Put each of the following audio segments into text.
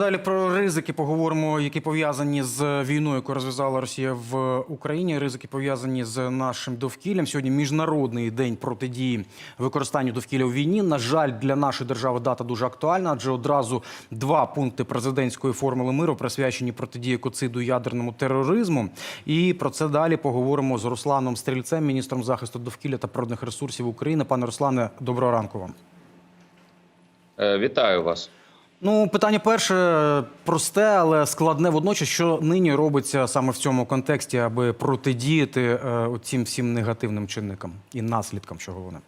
Далі про ризики поговоримо, які пов'язані з війною, яку розв'язала Росія в Україні. Ризики пов'язані з нашим довкіллям. Сьогодні міжнародний день протидії використанню довкілля у війні. На жаль, для нашої держави дата дуже актуальна, адже одразу два пункти президентської формули миру присвячені протидії екоциду ядерному тероризму. І про це далі поговоримо з Русланом Стрільцем, міністром захисту довкілля та природних ресурсів України. Пане Руслане, доброго ранку вам. Е, Вітаю вас. Ну, питання перше просте, але складне водночас. Що нині робиться саме в цьому контексті, аби протидіяти е, цим всім негативним чинникам і наслідкам, чого вони?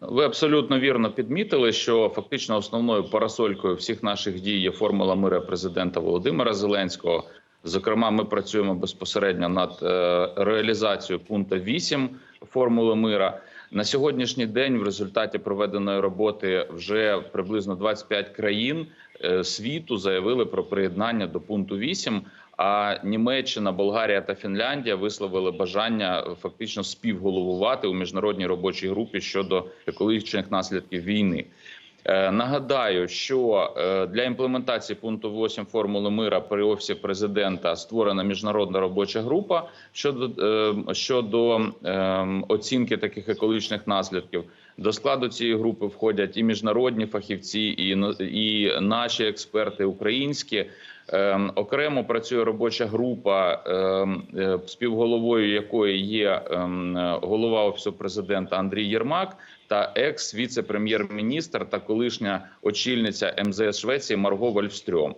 Ви абсолютно вірно підмітили, що фактично основною парасолькою всіх наших дій є формула мира президента Володимира Зеленського. Зокрема, ми працюємо безпосередньо над е, реалізацією пункту 8 формули мира. На сьогоднішній день, в результаті проведеної роботи, вже приблизно 25 країн е, світу заявили про приєднання до пункту 8, А Німеччина, Болгарія та Фінляндія висловили бажання е, фактично співголовувати у міжнародній робочій групі щодо екологічних наслідків війни. Е, Нагадаю, що е, для імплементації пункту 8 формули мира при офісі президента створена міжнародна робоча група щодо е, щодо оцінки таких екологічних наслідків. До складу цієї групи входять і міжнародні фахівці, і, і наші експерти українські. Ем, Окремо працює робоча група, ем, е, співголовою якої є ем, голова офісу президента Андрій Єрмак та екс-віце-прем'єр-міністр та колишня очільниця МЗС Швеції Марго Вольфстрьом.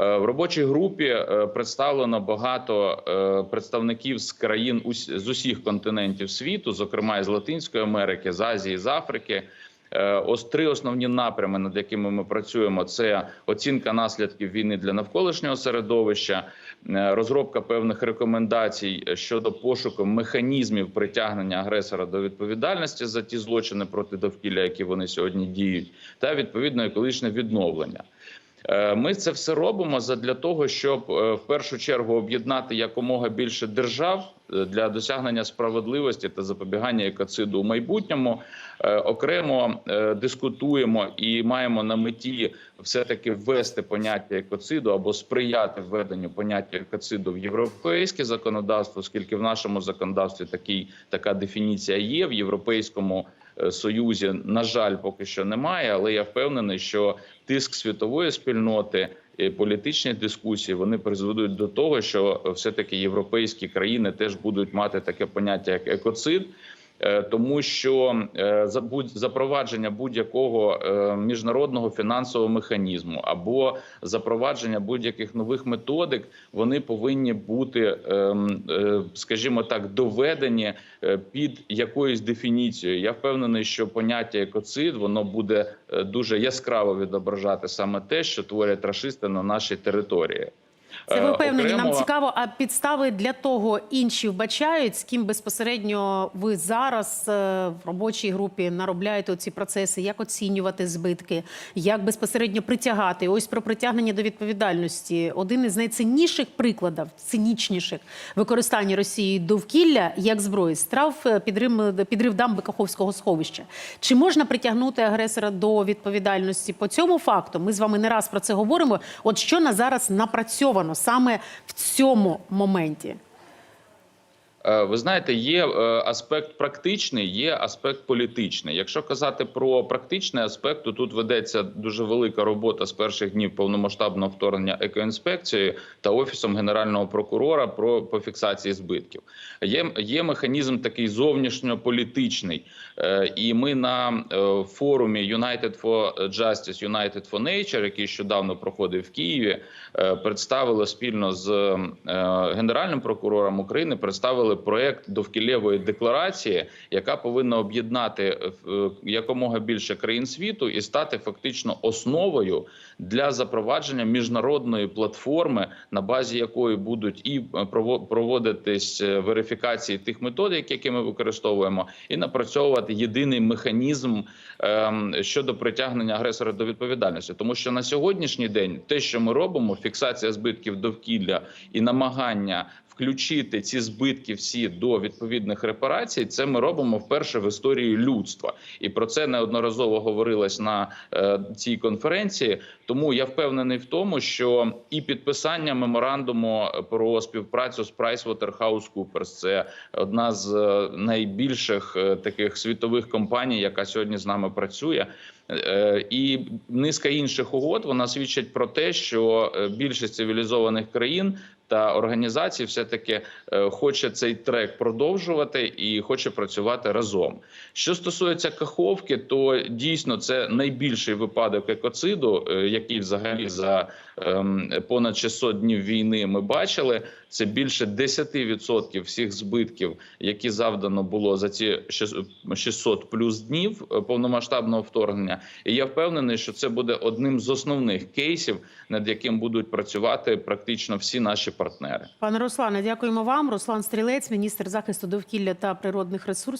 Е, В робочій групі е, представлено багато представників з країн з усіх континентів світу, зокрема із Латинської Америки, з Азії, з Африки. Е, Ось три основні напрями, над якими ми працюємо: це оцінка наслідків війни для навколишнього середовища, е, розробка певних рекомендацій щодо пошуку механізмів притягнення агресора до відповідальності за ті злочини проти довкілля, які вони сьогодні діють, та відповідно екологічне відновлення. Е, Ми це все робимо для того, щоб е, в першу чергу об'єднати якомога більше держав е, для досягнення справедливості та запобігання екоциду у майбутньому. Окремо дискутуємо і маємо на меті все таки ввести поняття екоциду або сприяти введенню поняття екоциду в європейське законодавство, оскільки в нашому законодавстві такий така дефініція є в європейському. Е, Союзі на жаль, поки що немає, але я впевнений, що тиск світової спільноти і політичні дискусії вони призведуть до того, що все таки європейські країни теж будуть мати таке поняття як екоцид. Е, Тому що е, запровадження будь-якого е, міжнародного фінансового механізму або запровадження будь-яких нових методик, вони повинні бути, ем, скажімо так, доведені під якоюсь дефініцією. Я впевнений, що поняття екоцид воно буде дуже яскраво відображати саме те, що творять рашисти на нашій території. Це ви Е, впевнені. Нам цікаво, а підстави для того інші вбачають, з ким безпосередньо ви зараз е, в робочій групі наробляєте ці процеси, як оцінювати збитки, як безпосередньо притягати. Ось про притягнення до відповідальності. Один із найцінніших прикладів, цинічніших використання Росії довкілля як зброї страв е, підрив, підрив дамби Каховського сховища. Чи можна притягнути агресора до відповідальності по цьому факту? Ми з вами не раз про це говоримо. От що на зараз напрацьовано саме в цьому моменті? Е, Ви знаєте, є е, аспект практичний, є аспект політичний. Якщо казати про практичний аспект, то тут ведеться дуже велика робота з перших днів повномасштабного вторгнення екоінспекцією та офісом генерального прокурора про по фіксації збитків. Є, є механізм такий зовнішньополітичний, Е, і ми на форумі United for Justice, United for Nature, який щодавно проходив в Києві, представили спільно з генеральним прокурором України. Представили проект довкіллєвої декларації, яка повинна об'єднати е, якомога більше країн світу і стати фактично основою для запровадження міжнародної платформи, на базі якої будуть і е, проводитись е, верифікації тих методик, які ми використовуємо, і напрацьовувати єдиний механізм ем, щодо притягнення агресора до відповідальності, тому що на сьогоднішній день те, що ми робимо, фіксація збитків довкілля і намагання включити ці збитки всі до відповідних репарацій, це ми робимо вперше в історії людства, і про це неодноразово говорилось на е, цій конференції. Тому я впевнений в тому, що і підписання меморандуму про співпрацю з PricewaterhouseCoopers – це одна з е, найбільших е, таких світових компаній, яка сьогодні з нами працює. Е, І низка інших угод вона свідчить про те, що е, більшість цивілізованих країн та організацій все таки хоче цей трек продовжувати і хоче працювати разом. Що стосується Каховки, то дійсно це найбільший випадок екоциду, е, який взагалі за понад 600 днів війни ми бачили. Це більше 10% всіх збитків, які завдано було за ці 600 плюс днів е, повномасштабного вторгнення. І я впевнений, що це буде одним з основних кейсів, над яким будуть працювати практично всі наші партнери. Пане Руслане, дякуємо вам. Руслан Стрілець, міністр захисту довкілля та природних ресурсів.